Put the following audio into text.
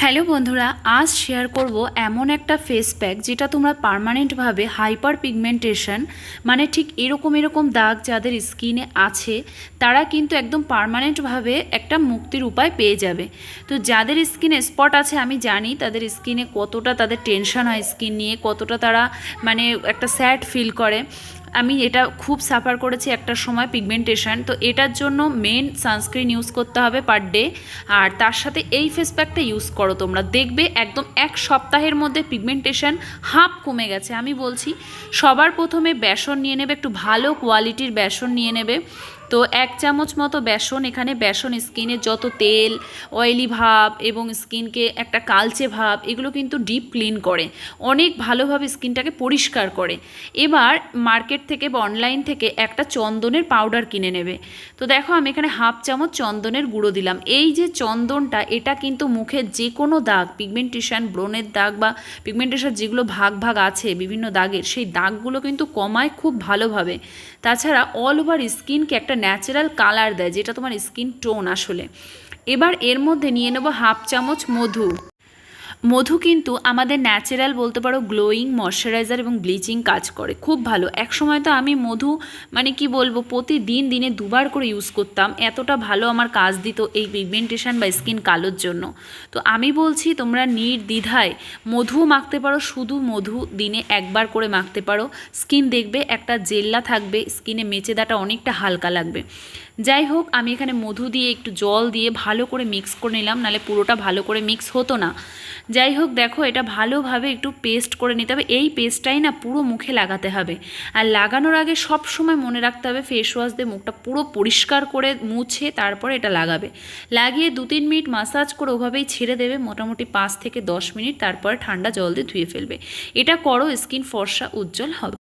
Hello বন্ধুরা, আজ share করব এমন একটা ফেস প্যাক যেটা তোমরা পার্মানেন্টভাবে হাইপার পিগমেন্টেশন মানে ঠিক এরকম এরকম দাগ যাদের স্কিনে আছে, তারা কিন্তু একদম পার্মানেন্টভাবে একটা মুক্তির উপায় পেয়ে যাবে। তো যাদের স্কিনে স্পট আছে, আমি জানি তাদের স্কিনে কতটা তাদের টেনশন হয় স্কিন নিয়ে, কতটা তারা মানে একটা স্যাড ফিল করে। আমি এটা খুব সাফার করেছি একটা সময় পিগমেন্টেশন তো এটার জন্য মেন সানস্ক্রিন ইউজ করতে হবে পার ডে আর তার সাথে এই ফেস প্যাকটা ইউজ করো তোমরা। দেখবে একদম এক সপ্তাহের মধ্যে পিগমেন্টেশন হাফ কমে গেছে। আমি বলছি, সবার প্রথমে বেসন নিয়ে নেবে, একটু ভালো কোয়ালিটির বেসন নিয়ে নেবে। তো এক চামচ মতো বেসন, এখানে বেসন স্কিনের যত তেল অয়েলি ভাব এবং স্কিনকে একটা কালচে ভাব, এগুলো কিন্তু ডিপ ক্লিন করে। অনেক ভালোভাবে স্কিনটাকে পরিষ্কার করে। এবার মার্কেট থেকে বা অনলাইন থেকে একটা চন্দনের পাউডার কিনে নেবে। তো দেখো আমি এখানে হাফ চামচ চন্দনের গুঁড়ো দিলাম। এই যে চন্দনটা, এটা কিন্তু মুখে যে কোনো দাগ পিগমেন্টেশন ব্রণের দাগ বা পিগমেন্টেশন যেগুলো ভাগ ভাগ আছে, বিভিন্ন দাগের, সেই দাগগুলো কিন্তু কমায় খুব ভালোভাবে। তাছাড়া অল ওভার স্কিনকে একটা ন্যাচারাল কালার দেয়, যেটা তোমার স্কিন টোন আসলে। এবার এর মধ্যে নিয়ে নেব হাফ চামচ মধু। মধু কিন্তু আমাদের ন্যাচারাল বলতে পারো গ্লোয়িং ময়শ্চারাইজার এবং ব্লিচিং কাজ করে। খুব ভালো। এক সময় তো আমি মধু মানে কি বলব, প্রতিদিন দিনে দুবার করে ইউজ করতাম। এতটা ভালো আমার কাজ দিত এই পিগমেন্টেশন বা স্কিন কালোর জন্য। তো আমি বলছি, তোমরা নির্দ্বিধায় মধু মাখতে পারো, শুধু মধু দিনে একবার করে মাখতে পারো। স্কিন দেখবে, একটা জেল্লা থাকবে স্কিনে মেচেদাটা অনেকটা হালকা লাগবে। যাই হোক, আমি এখানে মধু দিয়ে একটু জল দিয়ে ভালো করে মিক্স করে নিলাম, নালে পুরোটা ভালো করে মিক্স হতো না। যাই হোক, দেখো এটা ভালোভাবে একটু পেস্ট করে নিতে হবে। এই পেস্টটাই না পুরো মুখে লাগাতে হবে। আর লাগানোর আগে সব সময় মনে রাখতে হবে ফেস ওয়াশ দিয়ে মুখটা পুরো পরিষ্কার করে মুছে তারপরে এটা লাগাবে। লাগিয়ে দু তিন মিনিট মাসাজ করে ওভাবেই ছেড়ে দেবে, মোটামুটি পাঁচ থেকে দশ মিনিট, তারপরে ঠান্ডা জল দিয়ে ধুয়ে ফেলবে। এটা করো স্কিন ফর্সা উজ্জ্বল হবে।